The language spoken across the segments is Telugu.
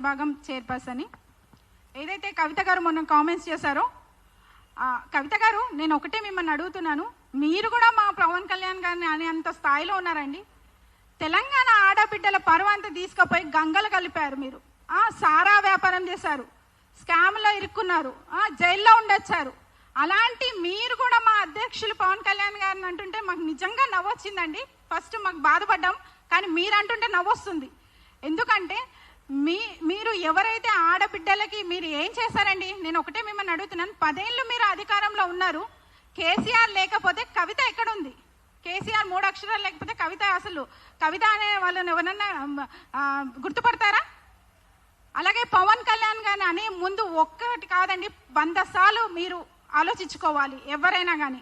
విభాగం చైర్పర్సన్ ఏదైతే కవిత గారు మొన్న కామెంట్స్ చేశారో కవిత గారు నేను ఒకటే మిమ్మల్ని అడుగుతున్నాను. మీరు కూడా మా పవన్ కళ్యాణ్ గారిని అనేంత స్థాయిలో ఉన్నారండి. తెలంగాణ ఆడబిడ్డల పరువంతా తీసుకుపోయి గంగలు కలిపారు మీరు. ఆ సారా వ్యాపారం చేశారు. స్కామ్లో ఇరుక్కున్నారు. ఆ జైల్లో ఉండొచ్చారు. అలాంటి మీరు కూడా మా అధ్యక్షులు పవన్ కళ్యాణ్ గారిని అంటుంటే మాకు నిజంగా నవ్వొచ్చిందండి. ఫస్ట్ మాకు బాధపడ్డాం కానీ మీరు అంటుంటే నవ్వొస్తుంది. ఎందుకంటే మీ మీరు ఎవరైతే ఆడబిడ్డలకి మీరు ఏం చేశారండి? నేను ఒకటే మిమ్మల్ని అడుగుతున్నాను. పదేళ్ళు మీరు అధికారంలో ఉన్నారు. కేసీఆర్ లేకపోతే కవిత ఎక్కడుంది? కేసీఆర్ మూడు అక్షరాలు లేకపోతే కవిత అసలు కవిత అనే వాళ్ళని ఎవరన్నా గుర్తుపడతారా? అలాగే పవన్ కళ్యాణ్ గారిని అని ముందు ఒక్కటి కాదండి వంద సార్లు మీరు ఆలోచించుకోవాలి ఎవరైనా కానీ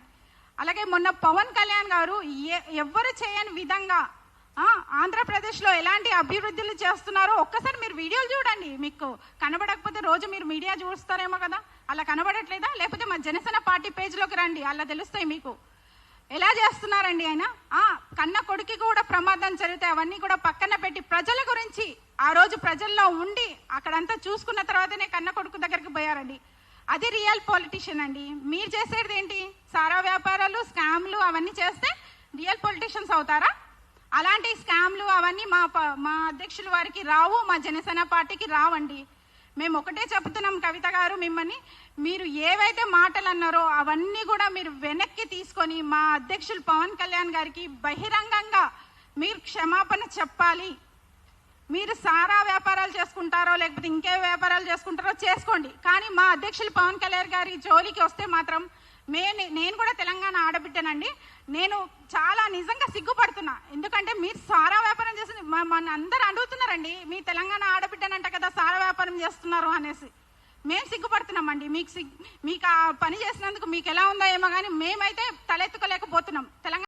అలాగే మొన్న పవన్ కళ్యాణ్ గారు ఎ- ఎవ్వరు చేయని విధంగా ఆంధ్రప్రదేశ్లో ఎలాంటి అభివృద్ధులు చేస్తున్నారో ఒక్కసారి మీరు వీడియోలు చూడండి. మీకు కనబడకపోతే రోజు మీరు మీడియా చూస్తారేమో కదా? అలా కనబడట్లేదా? లేకపోతే మా జనసేన పార్టీ పేజ్లోకి రండి. అలా తెలుస్తాయి మీకు. ఎలా చేస్తున్నారండి ఆయన? ఆ కన్న కొడుకు కూడా ప్రమాదం జరిగితే అవన్నీ కూడా పక్కన పెట్టి ప్రజల గురించి ఆ రోజు ప్రజల్లో ఉండి అక్కడంతా చూసుకున్న తర్వాతనే కన్న కొడుకు దగ్గరికి పోయారండి. అది రియల్ పొలిటీషియన్ అండి. మీరు చేసేది ఏంటి? సారా వ్యాపారాలు స్కామ్లు అవన్నీ చేస్తే రియల్ పొలిటీషియన్స్ అవుతారా? అలాంటి స్కామ్లు అవన్నీ మా ప- మా అధ్యక్షుల వారికి రావు మా జనసేన పార్టీకి రావండి. మేము ఒకటే చెప్తున్నాం కవిత గారు మిమ్మల్ని మీరు ఏవైతే మాటలు అన్నారో అవన్నీ కూడా మీరు వెనక్కి తీసుకొని మా అధ్యక్షులు పవన్ కళ్యాణ్ గారికి బహిరంగంగా మీరు క్షమాపణ చెప్పాలి. మీరు సారా వ్యాపారాలు చేసుకుంటారో లేకపోతే ఇంకే వ్యాపారాలు చేసుకుంటారో చేసుకోండి. కానీ మా అధ్యక్షులు పవన్ కళ్యాణ్ గారి జోలికి వస్తే మాత్రం మే నేను కూడా తెలంగాణ ఆడబిడ్డనండి. నేను చాలా నిజంగా సిగ్గుపడుతున్నా. ఎందుకంటే మీరు సారా వ్యాపారం చేసింది మన అందరు అడుగుతున్నారండి మీ తెలంగాణ ఆడబిడ్డనంట కదా సారా వ్యాపారం చేస్తున్నారు అనేసి. మేము సిగ్గుపడుతున్నామండి. మీకు సిగ్ మీకు ఆ పని చేసినందుకు మీకు ఎలా ఉందో ఏమో కానీ మేమైతే తలెత్తుకోలేకపోతున్నాం. తెలంగాణ